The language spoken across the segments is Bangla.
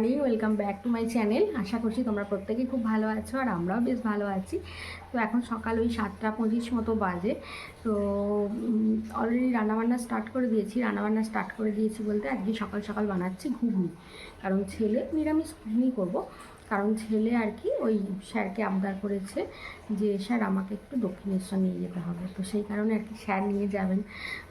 Morning welcome back to my channel আশা করছি তোমরা প্রত্যেকেই খুব ভালো আছো আর আমরাও বেশ ভালো আছি। তো এখন সকাল ওই সাতটা পঁচিশ মতো বাজে। তো অলরেডি রান্নাবান্না স্টার্ট করে দিয়েছি। রান্নাবান্না স্টার্ট করে দিয়েছি বলতে আজকে সকাল সকাল বানাচ্ছি ঘুগনি। কারণ ছেলে নিরামিষ ঘুগনি করব। কারণ ছেলে আর কি ওই স্যারকে আবদার করেছে যে, স্যার, আমাকে একটু দক্ষিণেশ্বর নিয়ে যেতে হবে। তো সেই কারণে আর কি স্যার নিয়ে যাবেন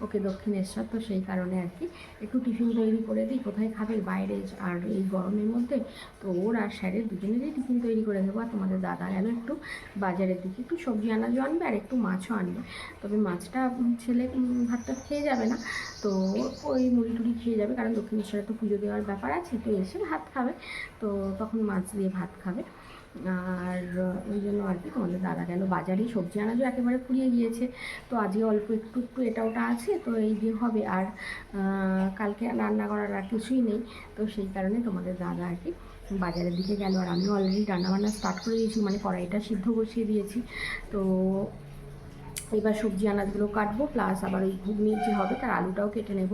ওকে দক্ষিণেশ্বর। তো সেই কারণে আর কি একটু টিফিন তৈরি করে দিই, কোথায় খাবে, বাইরে আর এই গরমের মধ্যে। তো ওর আর স্যারের দুজনেরই টিফিন তৈরি করে দেবো, আর তোমাদের দাদা গেল একটু বাজারের দিকে। একটু সবজি আনাজও আনবে আর একটু মাছও আনবে। তবে মাছটা ছেলে ভাতটা খেয়ে যাবে না। তো ওই মুড়ি টুড়ি খেয়ে যাবে, কারণ দক্ষিণেশ্বরে তো পুজো দেওয়ার ব্যাপার আছে, তো এসে ভাত খাবে। তো তখন মাছ দিয়ে ভাত খাবে। আর ওই জন্য আর কি তোমাদের দাদা গেল বাজারেই সবজি আনাজও একেবারে ফুরিয়ে গিয়েছে। তো আজকে অল্প একটু একটু এটা ওটা আছে, তো এই দিয়ে হবে। আর কালকে রান্না করার আর কিছুই নেই। তো সেই কারণে তোমাদের দাদা আর কি বাজারের দিকে গেল। আর আমি অলরেডি রান্নাবান্না স্টার্ট করে দিয়েছি মানে কড়াইটা সিদ্ধ বসিয়ে দিয়েছি। তো এবার সবজি আনাজগুলো কাটবো প্লাস আবার ওই ঘুগনি যে হবে, তার আলুটাও কেটে নেব।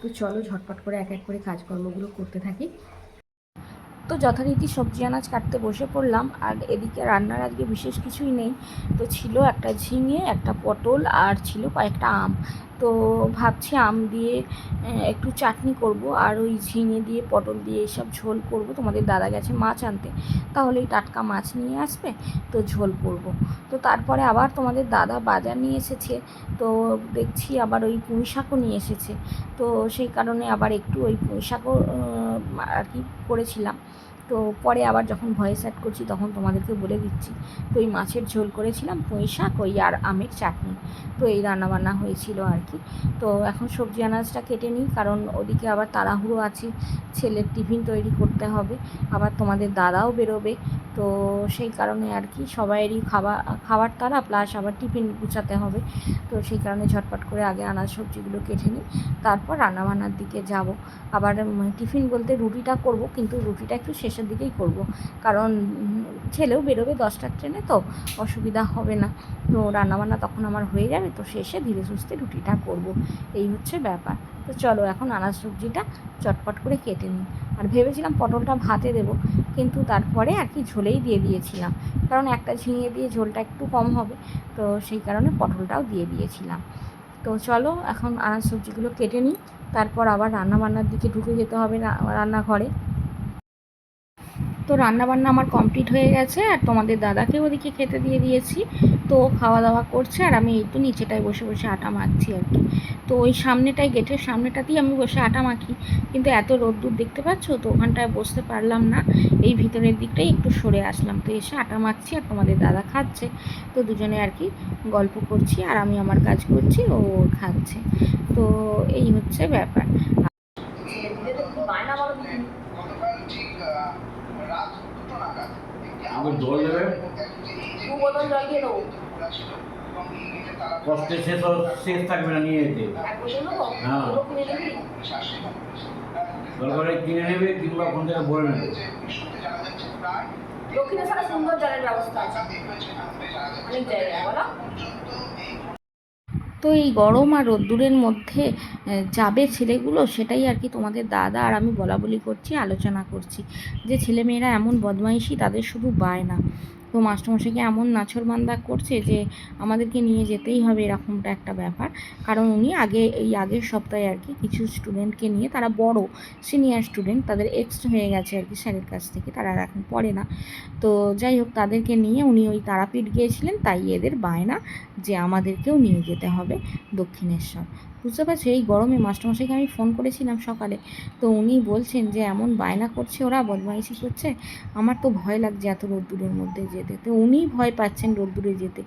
তো চলো ঝটপট করে এক এক করে কাজকর্মগুলো করতে থাকি। তো যথারীতি সবজি আনাজ কাটতে বসে পড়লাম, আর এদিকে রান্নার আজকে বিশেষ কিছুই নেই। তো ছিল একটা ঝিঙে, একটা পটল, আর ছিল কয়েকটা আম। তো ভাবছি আম দিয়ে একটু চাটনি করব, আর ওই ঝিঙে দিয়ে, পটল দিয়ে এইসব ঝোল করব। তোমাদের দাদা গেছে মাছ আনতে। তাহলে এই টাটকা মাছ নিয়ে আসবে, তো ঝোল করব। তো তারপরে আবার তোমাদের দাদা বাজার নিয়ে এসেছে, তো দেখছি আবার ওই পুঁই শাকও নিয়ে এসেছে। তো সেই কারণে আবার একটু ওই পুঁই শাকও আর কি করেছিলাম। তো পরে আবার যখন ভয়েস অ্যাড করছি তখন তোমাদেরকে বলে দিচ্ছি। তো ওই মাছের ঝোল করেছিলাম, পুঁই শাক ওই আর আমের চাটনি। তো এই রান্নাবান্না হয়েছিল আর কি। তো এখন সবজি আনাজটা কেটে নিই, কারণ ওদিকে আবার তাড়াহুড়ো আছে, ছেলের টিফিন তৈরি করতে হবে, আবার তোমাদের দাদাও বেরোবে। তো সেই কারণে আর কি সবাইয়েরই খাবার খাবার তারা প্লাস আবার টিফিন গুছাতে হবে। তো সেই কারণে ঝটপট করে আগে আনাজ সবজিগুলো কেটে নিই, তারপর রান্নাবান্নার দিকে যাব। আবার টিফিন বলতে রুটিটা করব, কিন্তু রুটিটা একটু শেষের দিকেই করব। কারণ ছেলেও বেরোবে দশটার ট্রেনে তো অসুবিধা হবে না। তো রান্নাবান্না তখন আমার হয়ে যাবে, তো শেষে ধীরে সুস্থে রুটিটা করব। এই হচ্ছে ব্যাপার। তো চলো এখন আনাজ সবজিটা চটপট করে কেটে নিই। আর ভেবেছিলাম পটলটা ভাতে দেবো, কিন্তু তারপরে আর কি ঝোলেই দিয়ে দিয়েছিলাম। কারণ একটা ঝিঙে দিয়ে ঝোলটা একটু কম হবে, তো সেই কারণে পটলটাও দিয়ে দিয়েছিলাম। তো চলো এখন আনাজ সবজিগুলো কেটে নিই, তারপর আবার রান্নাবান্নার দিকে ঢুকে যেতে হবে রান্নাঘরে। তো রান্নাবান্না আমার কমপ্লিট হয়ে গেছে আর তোমাদের দাদাকে ওদিকে খেতে দিয়ে দিয়েছি। তো খাওয়া দাওয়া করছে আর আমি তো নিচেটায় বসে বসে আটা মাখছি আর কি। তো ওই সামনেটায়, গেটের সামনেটাতেই আমি বসে আটা মাখি। কিন্তু এত রোদ্দুর দেখতে পাচ্ছ? তো ওখানটায় বসতে পারলাম না। এই ভিতরের দিকটাই একটু সরে আসলাম। তো এসে আটা মাখছি আর তোমাদের দাদা খাচ্ছে। তো দুজনে আর কি গল্প করছি আর আমি আমার কাজ করছি, ও খাচ্ছে। তো এই হচ্ছে ব্যাপার। আবার জল দেবে। কষ্টে শেষ শেষ থাকবে না নিয়ে যেতে। হ্যাঁ দরকারে কিনে নেবে কিংবা ওখান থেকে ভরে নেবে দক্ষিণেশ্বরে সুন্দর জলের ব্যবস্থা আছে। অনেক জায়গায় বলো। তো এই গরম আর রোদ্দুরের মধ্যে যাবে ছেলেগুলো সেটাই আর কি তোমাদের দাদা আর আমি বলা বলি করছি, আলোচনা করছি। যে ছেলেমেয়েরা এমন বদমাইশি তাদের শুধু বায়না। তো মাস্টারমশাইকে এমন নাছরবান্দা করছে যে আমাদেরকে নিয়ে যেতেই হবে এরকমটা একটা ব্যাপার। কারণ উনি আগে, এই আগের সপ্তাহে আর কি কিছু স্টুডেন্টকে নিয়ে, তারা বড় সিনিয়র স্টুডেন্ট তাদের এক্স হয়ে গেছে আর কি স্যারের কাছ থেকে, তারা আর এখন পড়ে না। তো যাই হোক, তাদেরকে নিয়ে উনি ওই তারাপীঠ গিয়েছিলেন, তাই এদের বায়না যে আমাদেরকেও নিয়ে যেতে হবে দক্ষিণেশ্বর। বুঝতে পারছ? এই গরমে মাস্টারমশাইকে আমি ফোন করেছিলাম সকালে। তো উনি বলছেন যে, এমন বায়না করছে ওরা, বদমাইশি করছে। আমার তো ভয় লাগছে এত রোদ্দুরের মধ্যে যেতে। তো উনিই ভয় পাচ্ছেন রোদ্দুরে যেতে।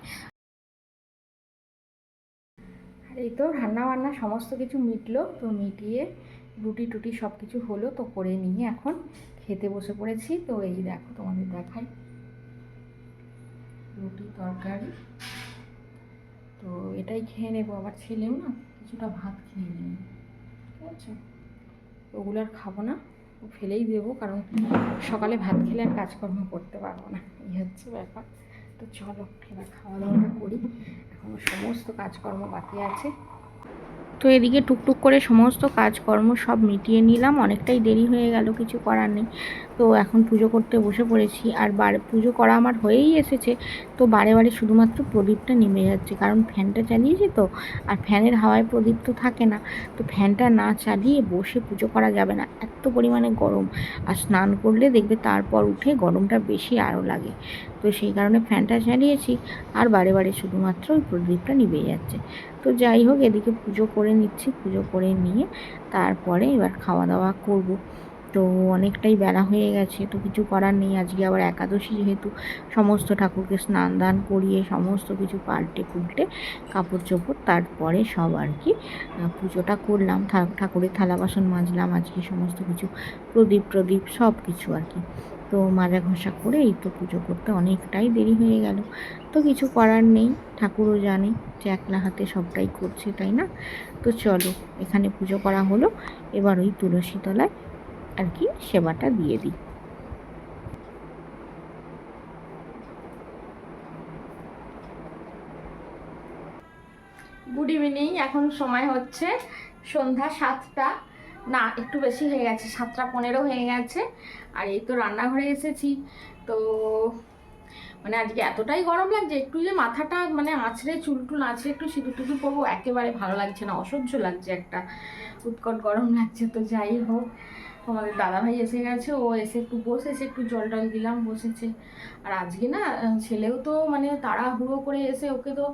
আর এই তো রান্না বান্না সমস্ত কিছু মিটলো। তো মিটিয়ে রুটি টুটি সব কিছু হলো, তো করে নিয়ে এখন খেতে বসে পড়েছি। তো এই দেখো, তোমাদের দেখাই। রুটি তরকারি। তো এটাই খেয়ে নেব। আবার ছেলেও না কিছুটা ভাত খেয়ে নিই। ঠিক আছে? ওগুলো আর খাব না। ফেলেই দেবো, কারণ সকালে ভাত খেলে আর কাজকর্ম করতে পারব না। এই হচ্ছে ব্যাপার। তো চলো, এবার খাওয়া দাওয়াটা করি। এখনও সমস্ত কাজকর্ম বাকি আছে। তো এদিকে টুকটুক করে সমস্ত কাজকর্ম সব মিটিয়ে নিলাম। অনেকটাই দেরি হয়ে গেল, কিছু করার নেই। তো এখন পুজো করতে বসে পড়েছি। আর বার, পুজো করা আমার হয়েই এসেছে। তো বারে বারে শুধুমাত্র প্রদীপটা নেমে যাচ্ছে। কারণ ফ্যানটা চালিয়েছি তো, আর ফ্যানের হাওয়ায় প্রদীপ তো থাকে না। তো ফ্যানটা না চালিয়ে বসে পুজো করা যাবে না। এত পরিমাণে গরম। আর স্নান করলে দেখবে তারপর উঠে গরমটা বেশি আরও লাগে। তো সেই কারণে ফ্যানটা চালিয়েছি। আর বারে বারে শুধুমাত্র ওই প্রদীপটা নিভে যাচ্ছে। তো যাই হোক, এদিকে পুজো করে নিচ্ছি। পুজো করে নিয়ে তারপরে এবার খাওয়া দাওয়া করব। তো অনেকটাই বেলা হয়ে গেছে, তো কিছু করার নেই। আজকে আবার একাদশী যেহেতু, সমস্ত ঠাকুরকে স্নান দান করিয়ে সমস্ত কিছু পাল্টে পুল্টে কাপড় চোপড়, তারপরে সব আর কি পুজোটা করলাম। ঠাকুরের থালা বাসন মাজলাম, আজকে সমস্ত কিছু প্রদীপ প্রদীপ সব কিছু আর কি। তো মাজা ঘষা করে এই তো পুজো করতে অনেকটাই দেরি হয়ে গেল। তো কিছু করার নেই, ঠাকুরও জানে যে একলা হাতে সবটাই করছে, তাই না? তো চলো, এখানে পুজো করা হলো। এবার ওই তুলসী তলায় আর কি সেবাটা দিয়ে দিই। গুড ইভিনিং এখন সময় হচ্ছে সন্ধ্যা সাতটা। না, একটু বেশি হয়ে গেছে, সাতটা পনেরো হয়ে গেছে, আর এই তো রান্নাঘরে এসেছি। তো মানে আজকে এতটাই গরম লাগছে, একটু যে মাথাটা মানে আঁচড়ে চুল টুল আঁচড়ে একটু সিঁদুর টিঁদুর করব একেবারে ভালো লাগছে না, অসহ্য লাগছে একটা, উৎকট গরম লাগছে, তো যাই হোক। আমাদের দাদাভাই এসে গেছে, ও এসে একটু বসেছে, একটু জল টল দিলাম, বসেছে। আর আজকে না ছেলেও তো মানে তাড়াহুড়ো করে এসে ওকে তো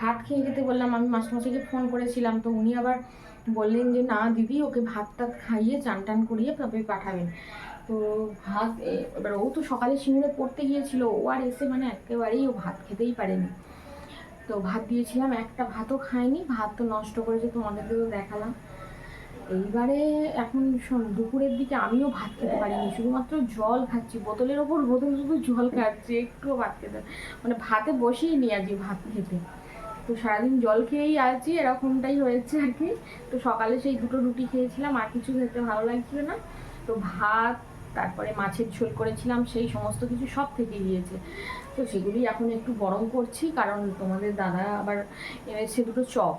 ভাত খেয়ে যেতে বললাম। আমি মাস্টারমশাইকে ফোন করেছিলাম, তো উনি আবার বললেন যে, না দিদি, ওকে ভাত টাত খাইয়ে চান টান করিয়ে তবে পাঠাবেন। তো ভাত এবার ও তো সকালে সিঙ্গুরে পড়তে গিয়েছিল, ও আর এসে মানে একেবারেই ও ভাত খেতেই পারেনি। তো ভাত দিয়েছিলাম, একটা ভাতও খায়নি ভাত তো নষ্ট করেছে তোমাদেরকেও দেখালাম। এইবারে এখন শোন, দুপুরের দিকে আমিও ভাত খেতে পারিনি, শুধুমাত্র জল খাচ্ছি, বোতলের ওপর বোতল শুধু জল খাচ্ছি, একটুও ভাত খেতে মানে ভাতে বসেই নি আজকে ভাত খেতে। তো সারাদিন জল খেয়েই আছি, এরকমটাই হয়েছে আর কি। তো সকালে সেই দুটো রুটি খেয়েছিলাম, আর কিছু খেতে ভালো লাগছিল না। তো ভাত, তারপরে মাছের ঝোল করেছিলাম, সেই সমস্ত কিছু সব থেকে গিয়েছে। তো সেগুলি এখন একটু গরম করছি, কারণ তোমাদের দাদা আবার এনেছে দুটো চপ।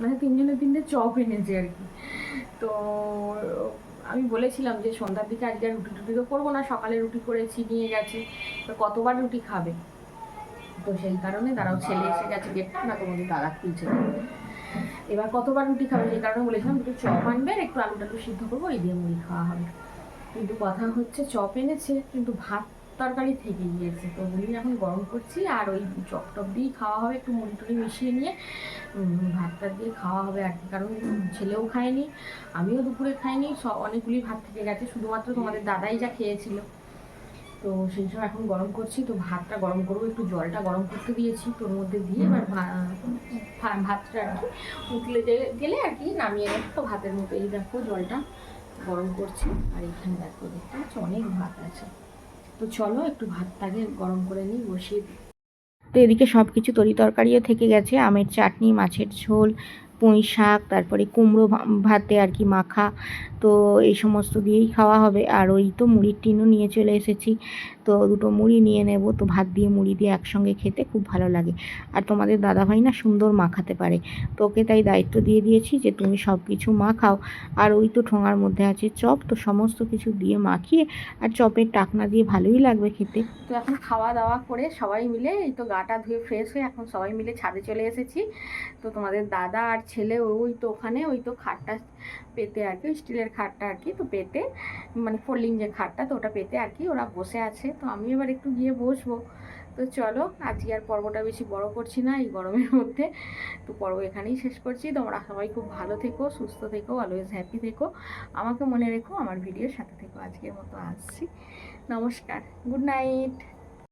মানে তিনজনের তিনটে চপ এনেছে আর কি। তো আমি বলেছিলাম যে সন্ধ্যার দিকে আজকে রুটি টুটি তো করব না, সকালে রুটি করেছি নিয়ে গেছে, তো কতবার রুটি খাবে? তো সেই কারণে দাঁড়াও ছেলে এসে গেছে গেটটা না, তোমাদের দাদা খুলছে এবার কতবার রুটি খাবে সেই কারণে বলেছিলাম, দুটো চপ আনবে, একটু আলু টালু সিদ্ধ করব, এই দিয়ে মুড়ি খাওয়া হবে। কিন্তু কথা হচ্ছে চপ এনেছে, কিন্তু ভাত তরকারি থেকে গিয়েছে তো মুড়ি এখন গরম করছি আর ওই চপ টপ দিয়েই খাওয়া হবে। একটু মুড়ি টুড়ি মিশিয়ে নিয়ে ভাতটা দিয়ে খাওয়া হবে আর কি। কারণ ছেলেও খায়নি, আমিও দুপুরে খাইনি। সব অনেকগুলি ভাত থেকে গেছে। শুধুমাত্র তোমাদের দাদাই যা খেয়েছিল। তো সেই সময় এখন গরম করছি। তো ভাতটা গরম করব, একটু জলটা গরম করতে দিয়েছি। তোর মধ্যে দিয়ে এবার ভাতটা আর কি উতলে যে- গেলে আর কি নামিয়ে তো ভাতের মতো এই দেখো জলটা গরম করছি। আর এখানে দেখো, দেখতে পাচ্ছি? অনেক ভাত আছে। তো চলো একটু ভাত ভাতটাকে গরম করে নিই, বসিয়ে তো এদিকে সব কিছু তরি তরকারিও থেকে গেছে, আমের চাটনি, মাছের ঝোল পুঁই শাক, তারপরে কুমড়ো ভাতে আর কি মাখা, তো এই সমস্ত দিয়েই খাওয়া হবে। আর ওই তো মুড়ির টিনও নিয়ে চলে এসেছি, তো দুটো মুড়ি নিয়ে নেব। তো ভাত দিয়ে মুড়ি দিয়ে একসঙ্গে খেতে খুব ভালো লাগে। আর তোমাদের দাদাভাই না সুন্দর মাখাতে পারে। তো ওকে তাই দায়িত্ব দিয়ে দিয়েছি যে তুমি সব কিছু মাখাও। আর ওই তো ঠোঙার মধ্যে আছে চপ, তো সমস্ত কিছু দিয়ে মাখিয়ে আর চপের টাকনা দিয়ে ভালোই লাগবে খেতে। তো এখন খাওয়া দাওয়া করে সবাই মিলে এই তো গাটা ধুয়ে ফ্রেশ হয়ে এখন সবাই মিলে ছাদে চলে এসেছি। তো তোমাদের দাদা আর ছেলে ওই তো ওখানে, ওই তো খাটটা পেতে আর কি স্টিলের খাটটা আর কি, তো পেতে মানে ফোল্ডিং যে খাটটা, তো ওটা পেতে আর কি, ওরা বসে আছে, তো আমি এবার একটু গিয়ে বসবো। তো চলো, আজকে আর পর্বটা বেশি বড় করছি না, এই গরমের মধ্যে, তো পর্ব এখানেই শেষ করছি। তোমরা সবাই খুব ভালো থেকো, সুস্থ থেকো অলওয়েজ হ্যাপি থেকো। আমাকে মনে রেখো, আমার ভিডিওর সাথে থেকো। আজকের মতো আসছি। নমস্কার গুড নাইট